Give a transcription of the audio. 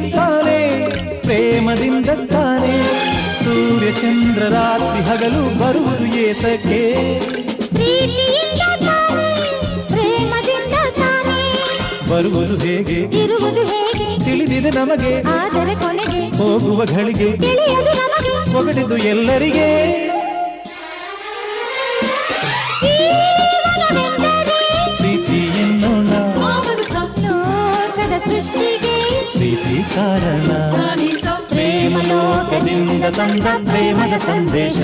ತಾನೆ ಪ್ರೇಮದಿಂದ ತಾನೆ. ಸೂರ್ಯ ಚಂದ್ರ ರಾತ್ರಿ ಹಗಲು ಬರುವುದು ಏತಕ್ಕೆ. ಬರುವುದು ಹೇಗೆ? ಇರುವುದು ಹೇಗೆ? ತಿಳಿದಿದೆ ನಮಗೆ. ಆದರೆ ಕೊನೆಗೆ ಹೋಗುವ ಗಳಿಗೆ ತಿಳಿಯದು ನಮಗೆ. ಒಗಟಿದು ಎಲ್ಲರಿಗೆ. ಪ್ರೀತಿ ಎನ್ನೋಣ. ಸೃಷ್ಟಿ. ಕಾರಣ ಸನಿಸೋ ಪ್ರೇಮ ಲೋಕದಿಂದ ತಂದ ಪ್ರೇಮದ ಸಂದೇಶ